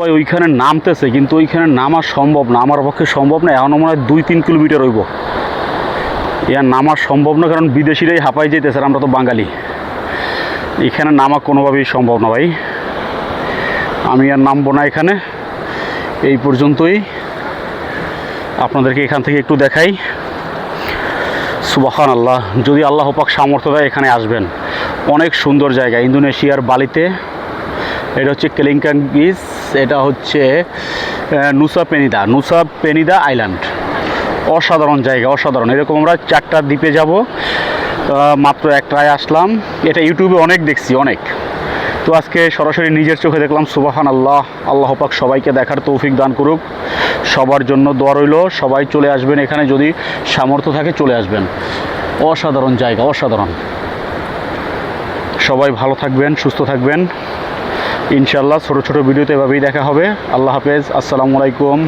সবাই ওইখানে নামতেছে, কিন্তু ওইখানে নামা সম্ভব না, আমার পক্ষে সম্ভব না এখনও মনে হয় দুই তিন কিলোমিটার হইব। ইয়ার নামা সম্ভব না, কারণ বিদেশিরাই হাঁপাই যেতেছে আমরা তো বাঙালি। এখানে নামা কোনোভাবেই সম্ভব না ভাই। আমি আর নামবো না এখানে। এই পর্যন্তই। আপনাদেরকে এখান থেকে একটু দেখাই। সুবাহান আল্লাহ যদি আল্লাহ পাক সামর্থ্য দেয়, এখানে আসবেন। অনেক সুন্দর জায়গা, ইন্দোনেশিয়ার বালিতে। এটা হচ্ছে কেলিংকাং বিচ এটা হচ্ছে নুসা পেনিদা নুসা পেনিদা আইল্যান্ড। অসাধারণ জায়গা, অসাধারণ। এরকম আমরা চারটা দ্বীপে যাব। মাত্র একটায় আসলাম। এটা ইউটিউবে অনেক দেখছি, অনেক। তো আজকে সরাসরি নিজের চোখে দেখলাম সুবাহান আল্লাহ আল্লাহ পাক সবাইকে দেখার তৌফিক দান করুক। সবার জন্য দোয়া রইল। সবাই চলে আসবেন এখানে, যদি সামর্থ্য থাকে চলে আসবেন। অসাধারণ জায়গা, অসাধারণ। সবাই ভালো থাকবেন, সুস্থ থাকবেন। ইনশাল্লাহ ছোটো ছোটো ভিডিওতে এভাবেই দেখা হবে। আল্লাহ হাফেজ। আসসালামু আলাইকুম।